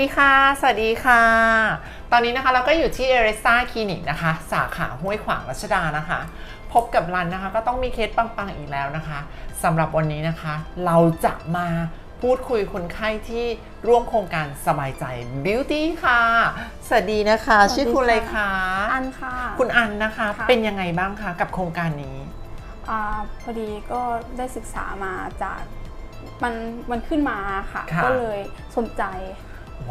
ดีค่ะ สวัสดีค่ะ ตอนนี้นะคะเราก็อยู่ที่เอริซ่าคลินิกนะคะ สาขาห้วยขวางรัชดานะคะ พบกับรันนะคะ ก็ต้องมีเคสปังๆอีกแล้วนะคะสำหรับวันนี้นะคะ เราจะมาพูดคุยคนไข้ที่ร่วมโครงการสบายใจ Beauty ค่ะ สวัสดีนะคะสวัสดีชื่อคุณอะไรคะอันค่ะ คุณอันนะคะค่ะเป็นยังไงบ้างคะกับโครงการนี้อาพอดีก็ได้ศึกษามาจากมันมันขึ้นมาค่ะค่ะก็เลยสนใจ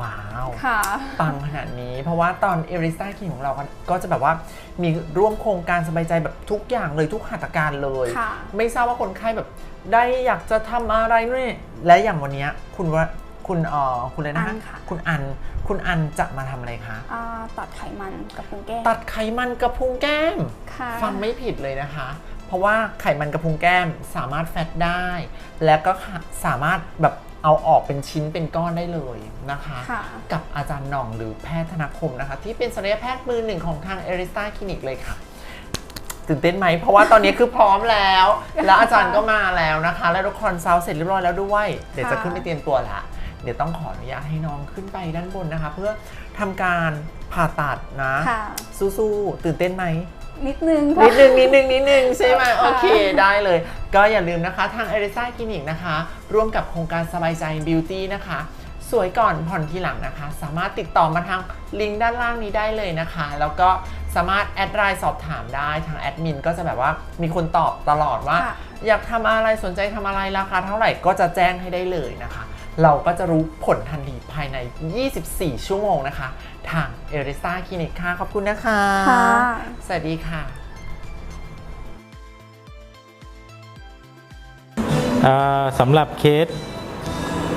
ว้าวค่ะปังขนาดนี้ เพราะว่าตอนเอริสตาคลินิกของเราก็จะแบบว่ามีร่วมโครงการสบายใจแบบทุกอย่างเลยทุกหัตถการเลยค่ะไม่ทราบว่าคนไข้แบบได้อยากจะทำอะไรนี่และอย่างวันเนี้ยคุณว่าคุณเอ่อคุณเลยนะอันค่ะคุณอันคุณอันจะมาทำอะไรคะอ่าตัดไขมันกับพุงแก้มตัดไขมันกระพุ้งแก้มค่ะฟังไม่ผิดเลยนะคะ เพราะว่าไขมันกระพุ้งแก้มสามารถแฟตได้ และก็สามารถแบบ เอาออกเป็นชิ้นเป็นก้อนได้เลยนะคะ ค่ะ กับอาจารย์หน่องหรือแพทย์ธนาคมนะคะ ที่เป็นศัลยแพทย์มือหนึ่งของทางเอริสตาคลินิกเลยค่ะ ตื่นเต้นไหม เพราะว่าตอนนี้คือพร้อมแล้ว แล้วอาจารย์ก็มาแล้วนะคะ แล้วทุกคนซาวเสร็จเรียบร้อยแล้วด้วย เดี๋ยวจะขึ้นไปเตรียมตัวละ เดี๋ยวต้องขออนุญาตให้น้องขึ้นไปด้านบนนะคะ เพื่อทำการผ่าตัดนะ ค่ะ สู้ๆตื่นเต้นไหม นิดนึงค่ะ นิดนึงนิดนึงนิดนึงใช่ไหมค่ะโอเคได้เลย ก็อย่าลืมนะคะทางเอริซ่าคลินิกนะคะ ร่วมกับโครงการสบายใจบิวตี้นะคะ สวยก่อนผ่อนทีหลังนะคะ สามารถติดต่อมาทางลิงก์ด้านล่างนี้ได้เลยนะคะ แล้วก็สามารถแอดไลน์สอบถามได้ทางแอดมินก็จะแบบว่ามีคนตอบตลอดว่าค่ะอยากทำอะไรสนใจทำอะไรราคาเท่าไหร่ก็จะแจ้งให้ได้เลยนะคะ เราก็จะรู้ผลทันทีภายใน 24 ชั่วโมงนะคะ ทางเอริซ่าคลินิกค่ะ ขอบคุณนะคะ ค่ะ สวัสดีค่ะเอ่อสำหรับเคส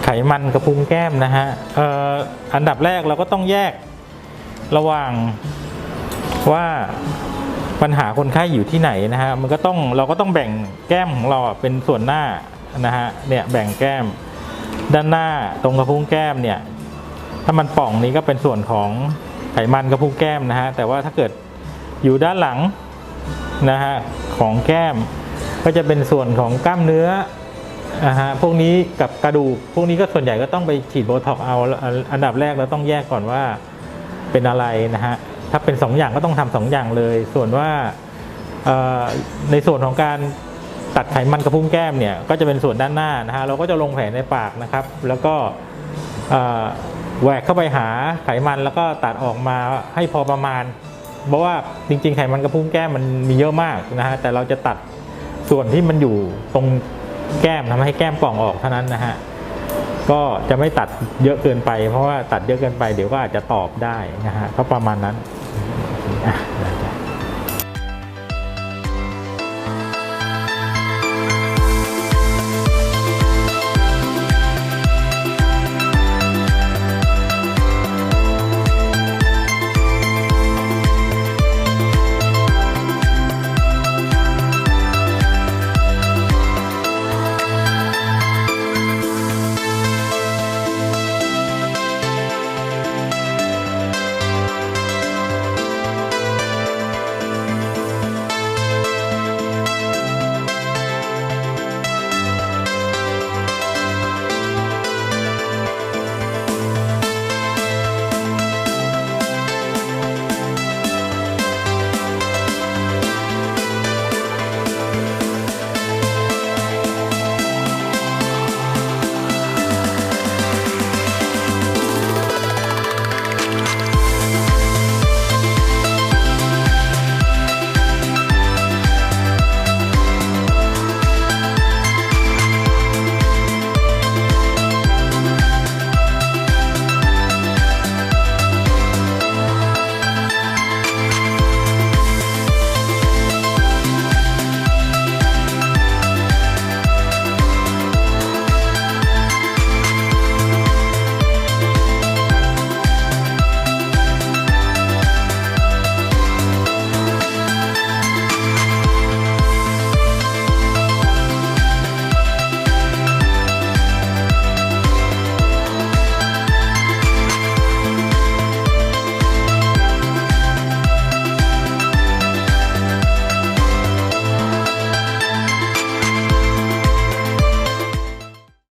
ไขมันกระพุ้งแก้มนะฮะเอ่ออันดับแรกเราก็ต้องแยกระหว่างว่าปัญหาคนไข้อยู่ที่ไหนนะฮะมันก็ต้องเราก็ต้องแบ่งแก้มของเราอะเป็นส่วนหน้านะฮะเนี่ยแบ่งแก้ม ด้านหน้าตรงกระพุ้งแก้มเนี่ย ถ้ามันป่องนี้ก็เป็นส่วนของไขมันกระพุ้งแก้มนะฮะ แต่ว่าถ้าเกิดอยู่ด้านหลังนะฮะของแก้มก็จะเป็นส่วนของกล้ามเนื้ออ่าฮะพวกนี้กับกระดูกพวกนี้ก็ส่วนใหญ่ก็ต้องไปฉีดโบท็อกเอาอันดับแรกเราต้องแยกก่อนว่าเป็นอะไรนะฮะถ้าเป็นสองอย่างก็ต้องทำสองอย่างเลย ส่วนว่าในส่วนของการ ตัดไขมันกระพุ้งแก้มเนี่ยก็จะเป็นส่วนด้านหน้านะฮะเราก็จะลงแผลในปากนะครับ แล้วก็แหวกเข้าไปหาไขมันแล้วก็ตัดออกมาให้พอประมาณ เพราะว่าจริงๆ ไขมันกระพุ้งแก้มมันมีเยอะมากนะฮะแต่เราจะตัดส่วนที่มันอยู่ตรงแก้มทำให้แก้มป่องออกเท่านั้นนะฮะก็จะไม่ตัดเยอะเกินไป เพราะว่าตัดเยอะเกินไปเดี๋ยวก็อาจจะตอบได้นะฮะก็ประมาณนั้นอะ